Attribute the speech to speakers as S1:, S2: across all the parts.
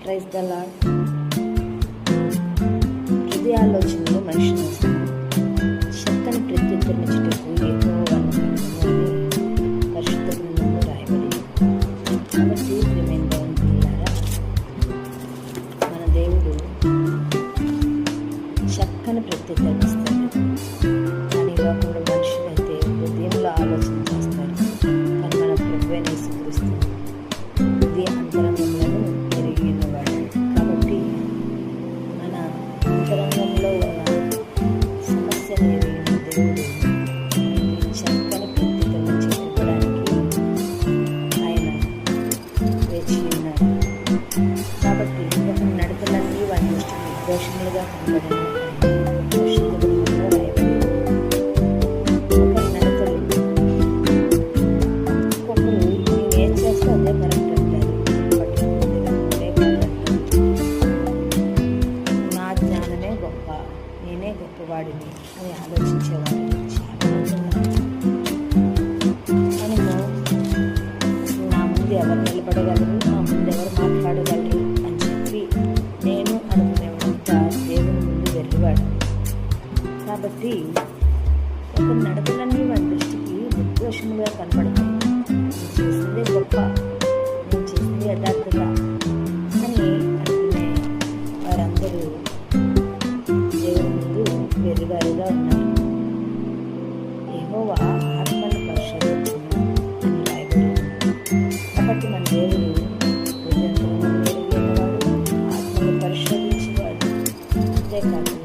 S1: Praise the lord హృదయాలోచనలు మనిషిని చక్కని ప్రత్యుత్తరమిచ్చుటకు ఎక్కువ పరిశుద్ధ గ్రంథంలో రాయబడి కాబట్టి ప్రియమైన దేవుని మన దేవుడు చక్కని దోషములుగా కనబడను నేనే గొప్పవాడిని అని ఆలోచించేవాడు మనము నా ముందు ఎవరు నిలబడగలరు? నా ముందు ఎవరు మాట్లాడగలరు? కాబట్టి ఒక నడకలన్నీ వారి దృష్టికి నిర్దోషముగా కనపడతాయి నేను చేసిందే గొప్ప నేను చేసింది యథార్థత అని అనుకునే వారందరూ దేవుని ముందు వెర్రివారుగా ఉన్నారు. యెహోవా ఆత్మను పరిశోధించును అని రాయబడి కాబట్టి మన దేవుడు హృదయంలో ఆత్మను పరిశోధించేవాడు అంతేకాదు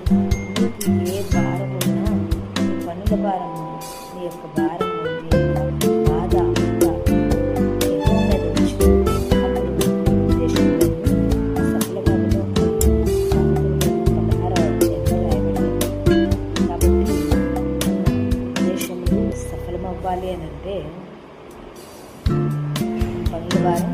S1: సామెతల గ్రంథం పదహారవ అధ్యాయంలో రాయబడింది. కాబట్టి దేశంలో సఫలమవ్వాలి అని అంటే పనుల వారం